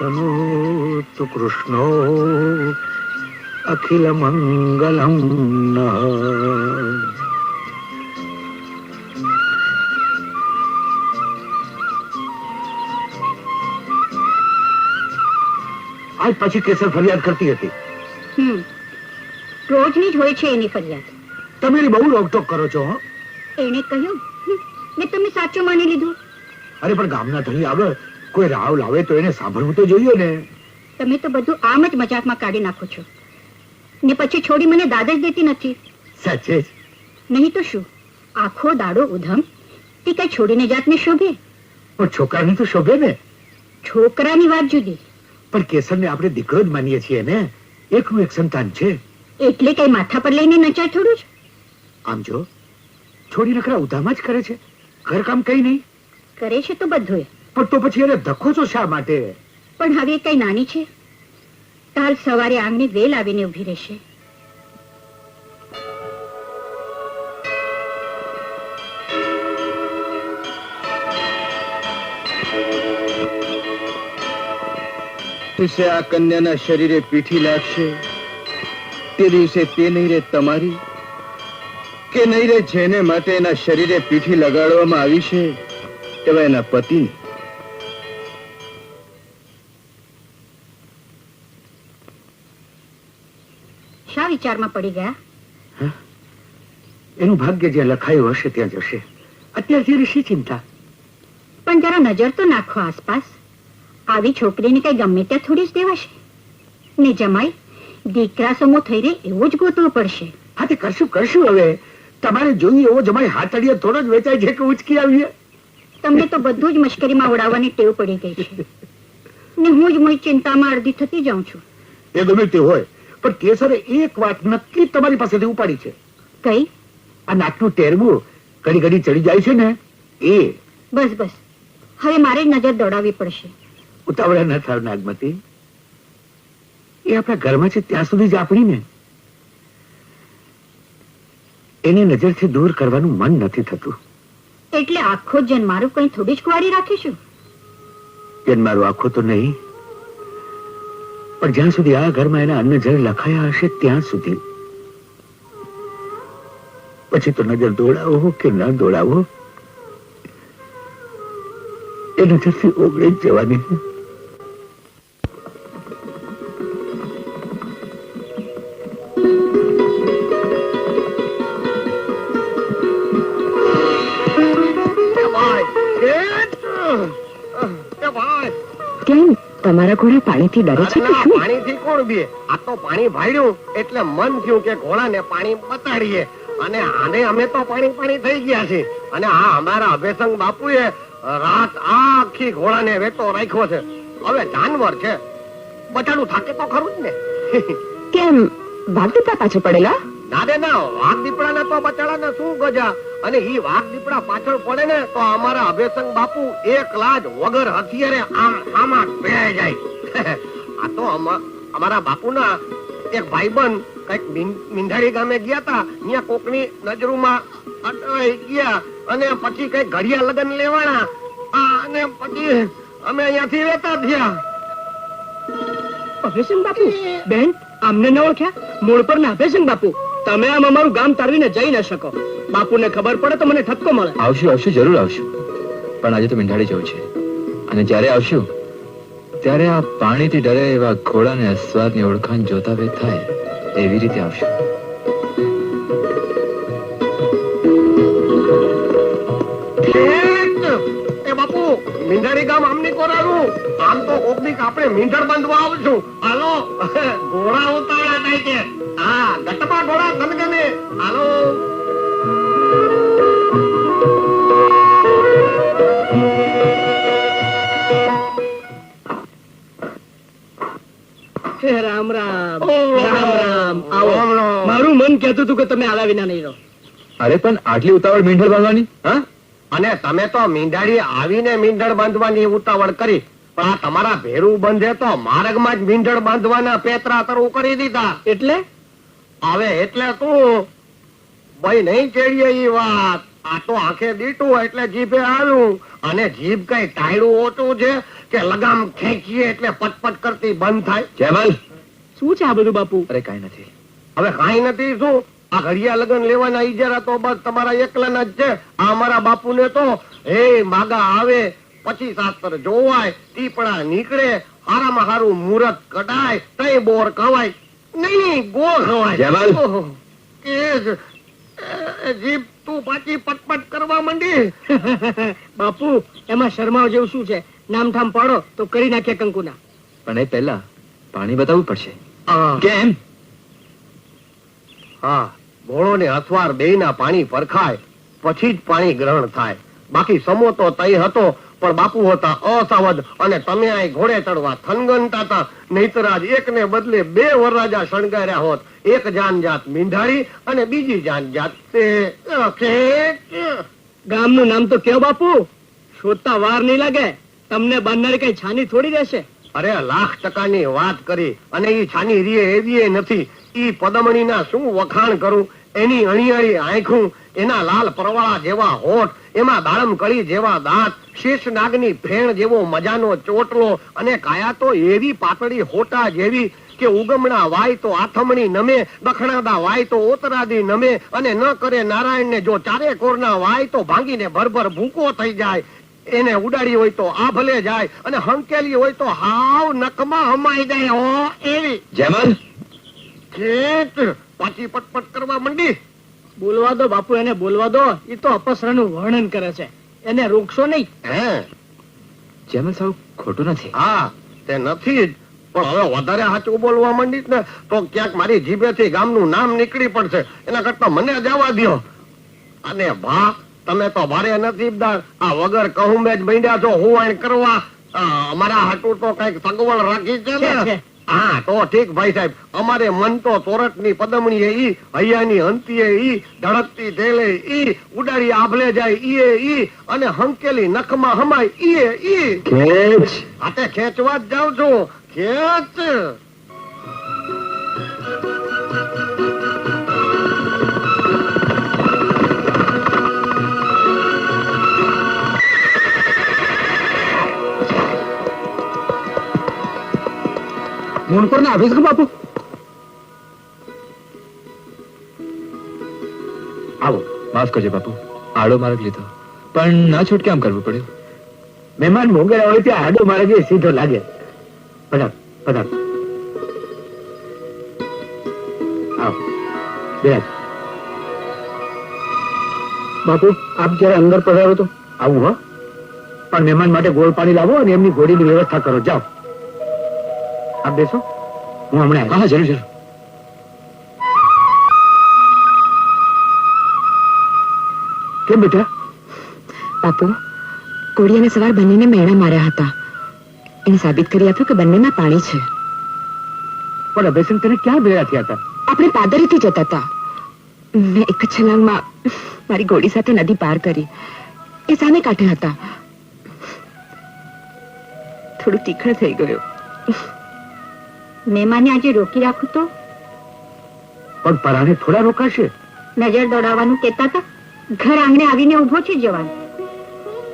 તનોતુ કૃષ્ણો અખિલ મંગલમ આજ પછી કેસર ફરિયાદ કરતી હતી રોજની જ હોય છે એની ફરિયાદ તમે એની બહુ રોકટોક કરો છો એને કહ્યું મેં ને તમે સાચું માની લીધું અરે પણ ગામના ધણી આવે કોઈ રાવ લાવે તો એને સાંભળવું તો જોઈએ ને. તમે તો બધું આમ જ મજાકમાં કાઢી નાખો છો. ને પછી છોડી મને દાદ જ દેતી નથી. સાચે જ. નહીં તો શું? આખો દાડો ઉધમ. તે કઈ છોડીને જાતને શોભે? પણ છોકરાને તો શોભે ને. છોકરાની વાત જુદી. પણ કેસરને આપણે દીકરો જ માનીએ છીએ ને. એકનું એક સંતાન છે. એટલે કઈ માથા પર લઈને નચાય થોડું જ? આમ જો. છોડી નખરા ઉધામાં જ કરે છે. ઘરકામ કઈ નહીં. કરે છે તો બધું પણ તો પછી એને ધક્કો છો શા માટે? પણ હવે કઈ નાની છે? કાલ સવારે આંગણે વેલ આવીને ઊભી રહેશે. દિવસે આ કન્યાના શરીરે પીઠી લાગશે? તે દિવસે તે નહીં રે તમારી? કે નહીં રે જેને માટે એના શરીરે પીઠી લગાડવામાં આવી છે? એવા એના પતિની શા વિચારમાં પડી ગયા? એનું ભાગ્ય જે લખાયું હશે ત્યાં જશે. અત્યારથી શી ચિંતા? પણ જરા નજર તો નાખો આસપાસ. આવી છોકરીને કઈ ગમે ત્યાં થોડી જ દેવાશે. ને જમાઈ દીકરા સમો થઈ રહે એવો જ ગોતવો પડશે. હા તે કરશું કરશું હવે. તમારે જોઈએ એવો જમાઈ હાથડીએ થોડો જ વેચાય છે કે ઉચકી આવીએ? તમને તો બધું જ મશ્કરીમાં ઉડાવવાની ટેવ પડી ગઈ છે. ને હું જ મોઈ ચિંતામાં અડધી થતી જાઉં છું. એ ગમે તે હોય. પણ કેસરે એક વાત નક્કી તમારી પાસેથી ઉપાડી છે. કઈ? આ નાકનું ટેરવું ઘડી ઘડી ચડી જાય છે ને? એ. બસ બસ. હવે મારે નજર દોડાવવી પડશે. ઉતાવળા ન થાવ નાગમતી. એ આપણા ઘરમાં છે ત્યાં સુધી જ આપણી ને. એની નજરથી દૂર કરવાનું મન નથી થતું. એટલે આખો જન્મારું કઈ થોડી જ કુવારી રાખીશું? જન્મારું મારું આખો તો નહીં. પણ જ્યાં સુધી આ ઘરમાં એના અન્ન જળ લખાયા હશે, ત્યાં સુધી. પછી તો નજર દોડાવો કે ન દોડાવો? એ નજરથી ઓગળી જવાની તમારા ઘોડા પાણીથી ડરે છે કે શું? પાણીથી કોણ બીએ? આ તો પાણી ભાડ્યું એટલે મન થયું કે ઘોડાને પાણી બતાડીએ. અને આને અમે તો પાણી પાણી થઈ ગયા છે અને આ અમારા અભેસંગ બાપુએ રાત આખી ઘોડાને વેતો રાખ્યો છે. હવે જાનવર છે. બચાડું થાકે તો ખરું જ ને. કેમ? ભાગતા પાછળ પડેલા? ના રે ના વાઘ દીપડાના તો બચાડાના શું ગજા? અને ઈ વાઘ દીપડા પાછળ પડે ને તો અમારા અભેસંગ બાપુ એક લાજ વગર હથિયારે આમાં ભેળાઈ જાય. આ તો અમારા બાપુના એક ભાઈબંધ કંઈક મીંઢાળી ગામે ગયા હતા ત્યાં કોકની નજરોમાં અટવાઈ ગયા અને પછી કંઈક ઘડિયા લગન લેવાના. અને પછી અમે અહીંયાથી વેતા થયા. અભેસંગ બાપુ, બેન અમને ન ઓળખ્યા? મૂળ પર ના અભેસંગ બાપુ. તમે આમ અમારું ગામ તારવીને જઈ ન શકો. બાપુને ખબર પડે તો મને ઠપકો મળે. આવશું આવશું જરૂર આવશું. પણ આજે તો મીંઢાળી જવું છે. અને જ્યારે આવશું ત્યારે આ પાણીથી ડરે એવા ઘોડાને અસ્વાદની ઓળખાણ જોતા વે થાય એવી રીતે આવશું. બાપુ મીંઢાળી ગામ આમની કોરાનું આમ તો આપણે મીંઢળ બાંધવા આવશું હાલો ઘોડા ઉતાવળા થાય છે. હા ગટપા ઘોડા ગનગને હાલો રામ રામ. રામ રામ આવો. રામ રામ. મારું મન કહેતું હતું કે તમે આવ્યા વિના નહીં રહો. અરે પણ આટલી ઉતાવળ મીંઢળ બાંધવાની? હા? અને તમે તો મીંડાળી આવીને મીંઢળ બાંધવાની ઉતાવળ કરી પણ આ તમારા ભેરું બંધે તો માર્ગમાં જ મીંઢળ બાંધવાના પેતરા તરવું કરી દીધા. એટલે? હવે એટલે તું ભાઈ નહીં ચેડીએ ઈ વાત. આ તો આંખે દીટું એટલે જીભે આવ્યું અને જીભ કઈ ટાયડું ઓછું છે કે લગામ ખેંચીએ એટલે પટપટ કરતી બંધ થાય. જેમલ શું છે આ બધું બાપુ? અરે કાંઈ નથી. હવે કાંઈ નથી શું? આ ઘડિયા લગન લેવાના ઈજારા તો બસ તમારા એકલાના જ છે. આ અમારા બાપુને તો હે માગા આવે પછી શાસ્ત્ર જોવાય ટીપડા નીકળે હારામાં હારું મુહૂર્ત કઢાય તઈ બોર ખવાય. નહીં ગો ખવાય જયમલ. એ જીભ તું પાછી પટપટ કરવા માંડી. બાપુ એમાં શરમાવ જેવું શું છે? નામઠામ પાડો તો કરી નાખે કંકુના. પણ એ પહેલા પાણી બતાવવું પડશે. કેમ? હા ઘોડો ને અથવાર બે ના પાણી પરખાય પછી જ પાણી ગ્રહણ થાય. બાકી સમો તો તય હતો પણ બાપુ હતા અસાવધ અને તમે આ ઘોડે ચડવા થનગનતા હતા નહીતર આજ એક બદલે બે વરરાજા શણગાર્યા હોત. એક જાન જાત મીંઢાળી અને બીજી જાન જાત તે ગામનું નામ તો કયો બાપુ? શોધતા વાર નહીં લાગે. તમને બાંધનારી કઈ છાની થોડી રહેશે? અરે લાખ ટકાની વાત કરી અને ઈ છાની રીએ એવી નથી. ઈ પદમણીના શું વખાણ કરું? એની અણિયાળી આંખું એના લાલ પરવાળા જેવા હોઠ એમાં દાડમ કળી જેવા દાંત શેષ નાગની ફેણ જેવો મજાનો ચોટલો અને કાયા તો એવી પાતળી હોટા જેવી કે ઉગમણા વાય તો આથમણી નમે દખણાદા વાય તો ઓતરાદી નમે અને ન કરે નારાયણને જો ચારે કોરના વાય તો ભાંગીને ભરભર ભૂકો થઈ જાય. એને ઉડાડી હોય તો આ ભલે જાય અને હંકેલી હોય તો હાવ નકમાં હમાઈ જાય. હો એવી. જયમલ ખેત પાછી પટપટ કરવા માંડી. બોલવા દો બાપુ એને બોલવા દો. એ તો અપસરાનું વર્ણન કરે છે. એને રોકશો નહીં. હે? જયમલ સાવ ખોટું નથી. હા તે નથી જ. પણ હવે વધારે સાચું બોલવા માંડી ને તો ક્યાંક મારી જીભેથી ગામનું નામ નીકળી પડશે. એના કરતા મને જવા દ્યો. અને ભા તમે તો ભારે નસીબદાર. આ વગર કહું જ બન્યા છો હું કરવા. અમારા હાટુ તો કંઈક સગવડ રાખી છે ને. છે. હા તો ઠીક ભાઈ સાહેબ. અમારે મન તો સોરઠની પદમણી ઈ હૈયાની હંતીએ ઈ ધડકતી તેલે ઈ ઉડાડી આભલે જાય ઈએ ઈ અને હંકેલી નખમાં હમાય ઈએ ઈ. ખેંચ. આતે ખેંચવા જ જાઉં છું. ખેંચ. ના આવીશ બાપુ આવો માફ કરજો બાપુ આડો માર્ગ લીધો પણ ના છૂટ કેમ કરવું પડ્યું મહેમાન મોગેરા હોય ત્યાં આડો માર્ગે સીધો લાગે પધાર પધાર આવો બેસ બાપુ આપ જયારે અંદર પધારો તો આવું હો પણ મહેમાન માટે ગોળ પાણી લાવો અને એમની ઘોડીની વ્યવસ્થા કરો જાઓ આપ બેસો. હું હમણાં હા જરૂર જરૂર. કેમ બેટા બાપુ કોળી અને સવાર બંનેને મેણા માર્યા હતા. એને સાબિત કરી આપ્યું કે બંનેમાં પાણી છે. પણ અભયસિંહ તને ક્યાં ભેળા થયા હતા? આપણે પાદરીથી જતા હતા. મેં એક છલાંગમાં મારી ઘોડી સાથે નદી પાર કરી. એ સામે કાંઠે હતા. થોડું તીખળ થઈ ગયું. મહેમાને આજે રોકી રાખું તો? પણ પરાણે થોડા રોકાશે. નજર દોડાવવાનું કેતા હતા ઘર આંગણે આવીને ઊભો છે જવાન.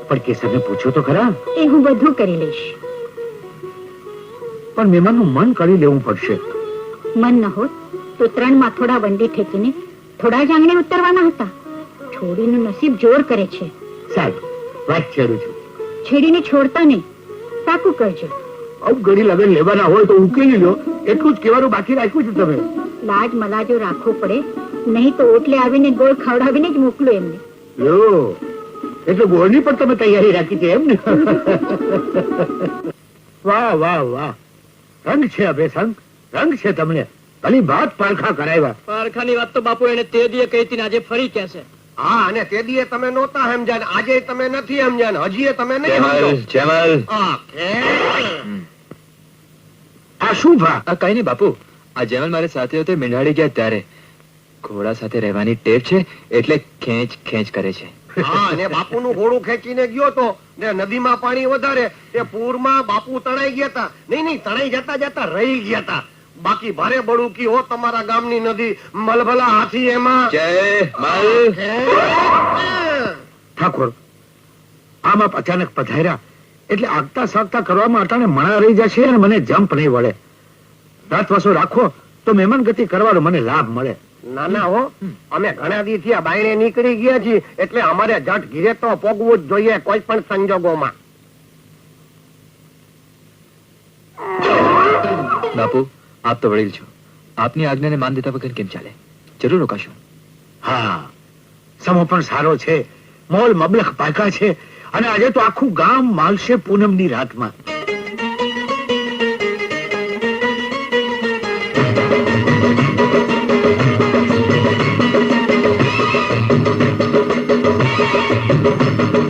પણ કેસરને પૂછો તો ખરા? એ હું બધું કરી લઈશ. પણ મહેમાનનું મન કરી લેવું પડશે. મન ન હોત તો ત્રણ માથોડા વંડી ઠેકીને થોડા જ આંગણે ઉતરવાના હતા. છોડીનું નસીબ જોર કરે છે. સાહેબ વાત છેડું છું. છેડીને છોડતા નહીં. પાકું કરજો. ઘડી લગન લેવાના હોય તો ઉકેલી લો. એટલું જ કહેવાનું બાકી રાખ્યું છે તમે. લાજ મલાજો રાખવો પડે. નહીં તો ઓટલે આવીને ગોળ ખવડાવીને જ મોકલો એમને. એટલે ગોળની પણ તમે તૈયારી રાખી છે એમ ને વાહ વાહ વાહ. રંગ છે અભેસંગ રંગ છે તમને. ભલી ભાત પારખા કરાવ્યા. પારખાની વાત તો બાપુ એને તે દીએ કહી આજે ફરી કહે છે હા અને તે દીએ તમે નહોતા સમજ્યા ને આજે તમે નથી સમજ્યા ને હજીએ તમે નહીં સમજો. આ શું ભા? આ કઈ નહીં બાપુ આ જયમલ મારી સાથે હતો મીંઢાડી ગયા ત્યારે. ઘોડા સાથે રહેવાની ટેવ છે એટલે ખેંચ ખેંચ કરે છે. હા અને બાપુનું ઘોડું ખેંચીને ગયો તો ને નદીમાં પાણી વધારે તે પૂરમાં બાપુ તણાઈ ગયા હતા નહીં નહીં તણાઈ જતા જતા રહી ગયા હતા બાકી ભારે બળુકી હો તમારા ગામની નદી મલભલા હાથી એમાં. ઠાકોર આમ આપ અચાનક પધાર્યા એટલે આગતા સાગતા કરવામાં અટાણે મણા રહી જશે અને મને જમ્પ નહીં વળે. રાત વાસો રાખો તો મહેમાન ગતિ કરવાનો મને લાભ મળે. ના ના હો અમે ઘણા દી થી બાયણે નીકળી ગયા છીએ એટલે અમારે જટ ઘીરે તો પોગવું જ જોઈએ કોઈ પણ સંજોગોમાં. બાપુ આપ તો વડીલ છો. આપની આજ્ઞાને માન દેતા વગર કેમ ચાલે? જરૂર રોકાશો. હા. સમો પણ સારો છે. મોલ મબલખ પાકા છે. અને આજે તો આખું ગામ માલશે પૂનમની રાતમાં. એવા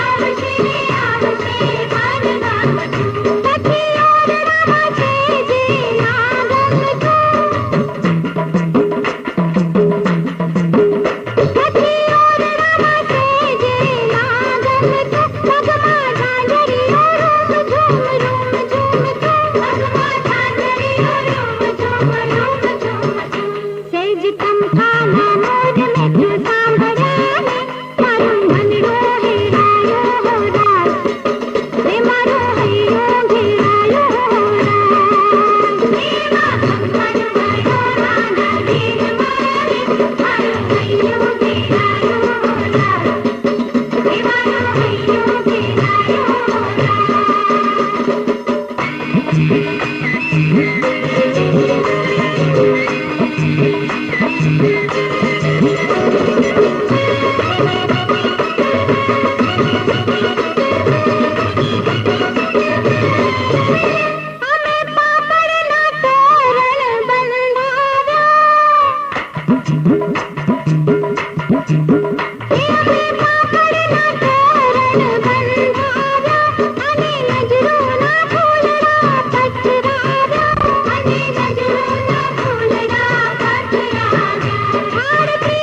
કોઈ આવશે Gotta be.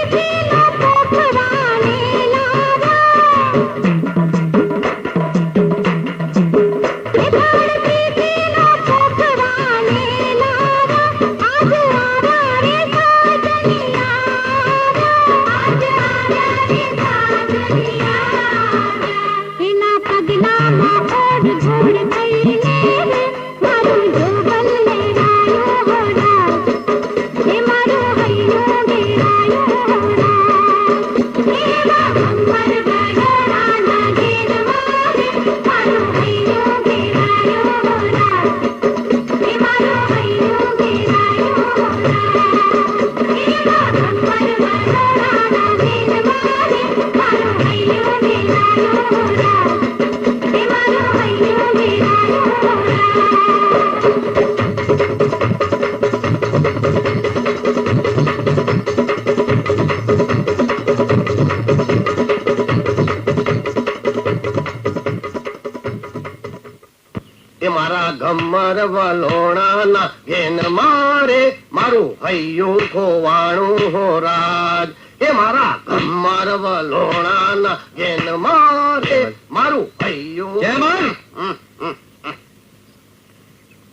ગમર વલોણાના ઘેન મારે મારું હૈયું ખોવાણું હો રાજ. એ મારા કમર વલોણાના ગેન મારે